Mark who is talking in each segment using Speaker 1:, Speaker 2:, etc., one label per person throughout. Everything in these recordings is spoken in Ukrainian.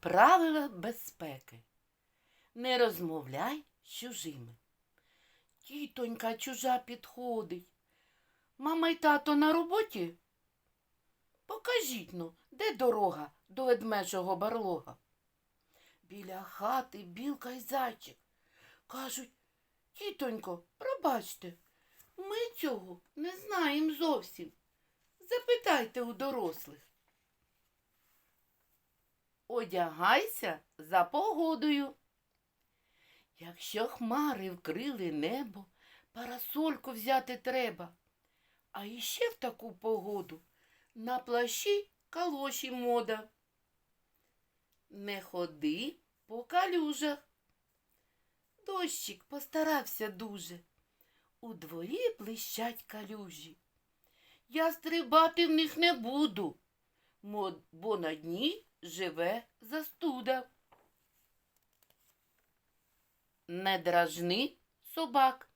Speaker 1: Правила безпеки. Не розмовляй з чужими. Тітонька чужа підходить. Мама й тато на роботі? Покажіть ну, де дорога до ведмежого барлога? Біля хати білка й зайчик. Кажуть, тітонько, пробачте, ми цього не знаємо зовсім. Запитайте у дорослих. Одягайся за погодою. Якщо хмари вкрили небо, парасольку взяти треба. А іще в таку погоду на плащі калоші мода. Не ходи по калюжах. Дощик постарався дуже. У дворі блищать калюжі. Я стрибати в них не буду, бо на дні живе застуда. Не дражни собак.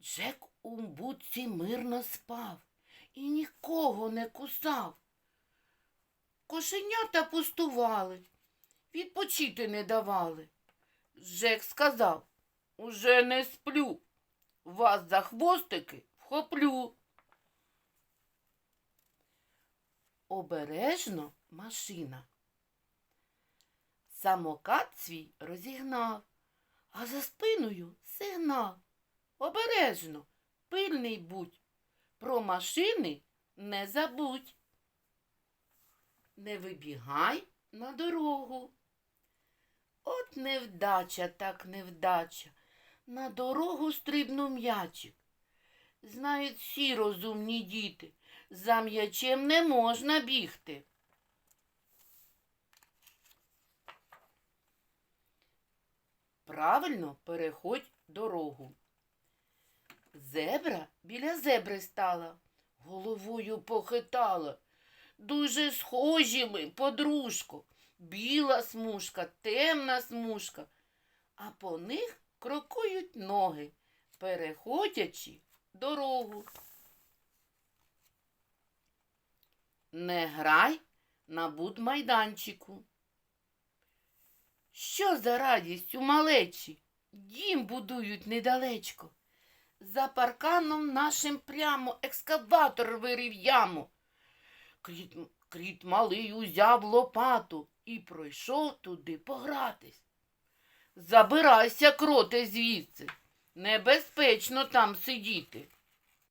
Speaker 1: Джек у будці мирно спав і нікого не кусав. Кошенята пустували, відпочити не давали. Джек сказав, уже не сплю, вас за хвостики вхоплю. Обережно машина. Самокат свій розігнав, а за спиною сигнал. Обережно, пильний будь, про машини не забудь. Не вибігай на дорогу. От невдача, так невдача. На дорогу стрибнув м'ячик. Знають всі розумні діти, за м'ячем не можна бігти. Правильно переходь дорогу. Зебра біля зебри стала, головою похитала. Дуже схожі ми, подружко, біла смужка, темна смужка, а по них крокують ноги, переходячи дорогу. Не грай на будмайданчику. Що за радість у малечі? Дім будують недалечко. За парканом нашим прямо екскаватор вирив яму. Кріт, кріт малий узяв лопату і пройшов туди погратись. Забирайся, кроте, звідси. Небезпечно там сидіти.